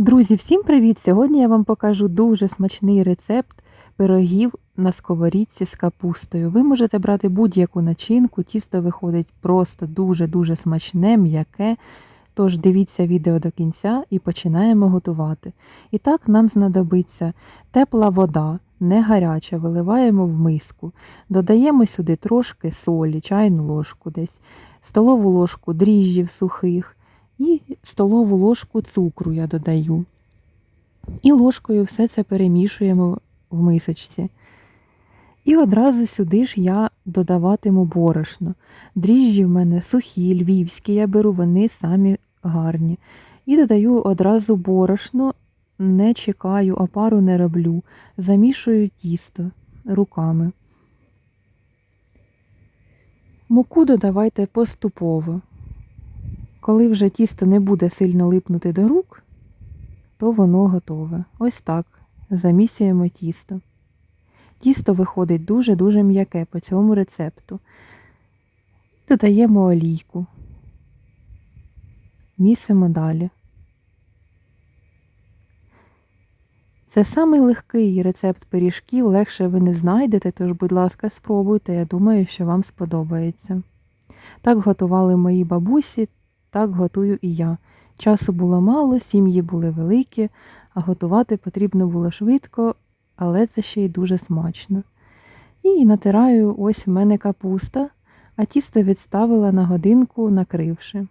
Друзі, всім привіт! Сьогодні я вам покажу дуже смачний рецепт пирогів на сковорідці з капустою. Ви можете брати будь-яку начинку, тісто виходить просто дуже-дуже смачне, м'яке. Тож дивіться відео до кінця і починаємо готувати. І так нам знадобиться тепла вода, не гаряча, виливаємо в миску. Додаємо сюди трошки солі, чайну ложку десь, столову ложку дріжджів сухих. І столову ложку цукру я додаю. І ложкою все це перемішуємо в мисочці. І одразу сюди ж я додаватиму борошно. Дріжджі в мене сухі, львівські, я беру, вони самі гарні. І додаю одразу борошно, не чекаю, опару не роблю. Замішую тісто руками. Муку додавайте поступово. Коли вже тісто не буде сильно липнути до рук, то воно готове. Ось так. Замісюємо тісто. Тісто виходить дуже-дуже м'яке по цьому рецепту. Додаємо олійку. Місимо далі. Це самий легкий рецепт пиріжків, легше ви не знайдете, тож, будь ласка, спробуйте, я думаю, що вам сподобається. Так готували мої бабусі, так готую і я. Часу було мало, сім'ї були великі, а готувати потрібно було швидко, але це ще й дуже смачно. І натираю ось в мене капуста, а тісто відставила на годинку, накривши.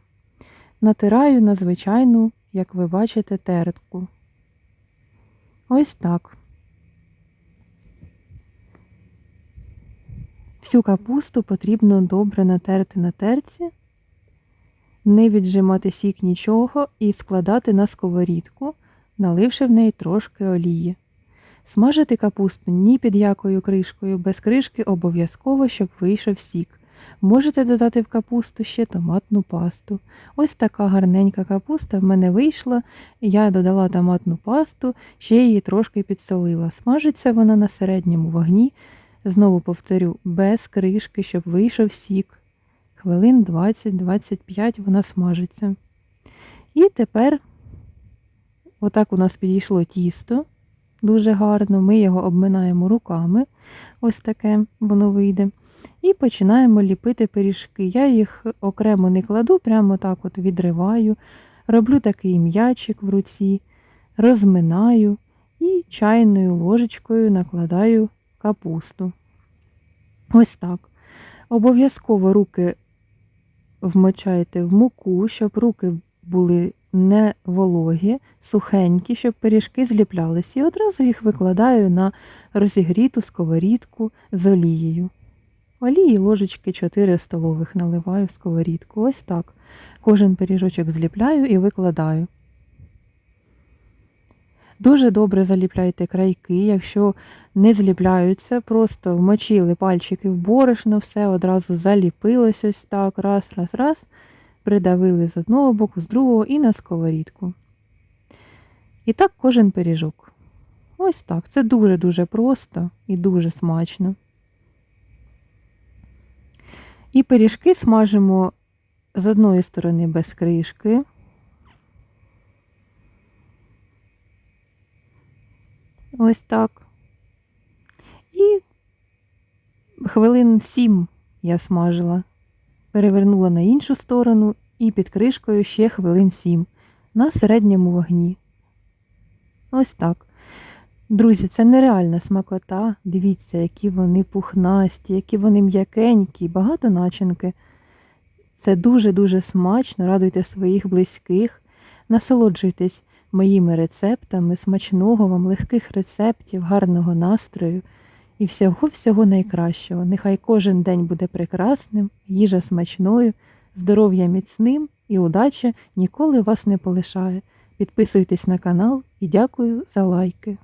Натираю на звичайну, як ви бачите, тертку. Ось так. Всю капусту потрібно добре натерти на терці не віджимати сік нічого і складати на сковорідку, наливши в неї трошки олії. Смажити капусту ні під якою кришкою, без кришки обов'язково, щоб вийшов сік. Можете додати в капусту ще томатну пасту. Ось така гарненька капуста в мене вийшла, я додала томатну пасту, ще її трошки підсолила. Смажиться вона на середньому вогні. Знову повторю, без кришки, щоб вийшов сік хвилин 20-25 вона смажиться. І тепер, отак у нас підійшло тісто дуже гарно, ми його обминаємо руками, ось таке воно вийде. І починаємо ліпити пиріжки. Я їх окремо не кладу, прямо так от відриваю, роблю такий м'ячик в руці, розминаю і чайною ложечкою накладаю капусту. Ось так. Обов'язково руки вмочаєте в муку, щоб руки були не вологі, сухенькі, щоб пиріжки зліплялися. І одразу їх викладаю на розігріту сковорідку з олією. Олії ложечки 4 столових наливаю в сковорідку. Ось так. Кожен пиріжочок зліпляю і викладаю. Дуже добре заліпляйте крайки, якщо не зліпляються, просто вмочили пальчики в борошно, все одразу заліпилось ось так, раз, раз, раз, придавили з одного боку, з другого і на сковорідку. І так кожен пиріжок. Ось так. Це дуже-дуже просто і дуже смачно. І пиріжки смажимо з одної сторони без кришки. Ось так. І хвилин сім я смажила. Перевернула на іншу сторону і під кришкою ще хвилин сім на середньому вогні. Ось так. Друзі, це нереальна смакота. Дивіться, які вони пухнасті, які вони м'якенькі, багато начинки. Це дуже-дуже смачно, радуйте своїх близьких, насолоджуйтесь моїми рецептами, смачного вам, легких рецептів, гарного настрою і всього-всього найкращого. Нехай кожен день буде прекрасним, їжа смачною, здоров'я міцним і удача ніколи вас не полишає. Підписуйтесь на канал і дякую за лайки.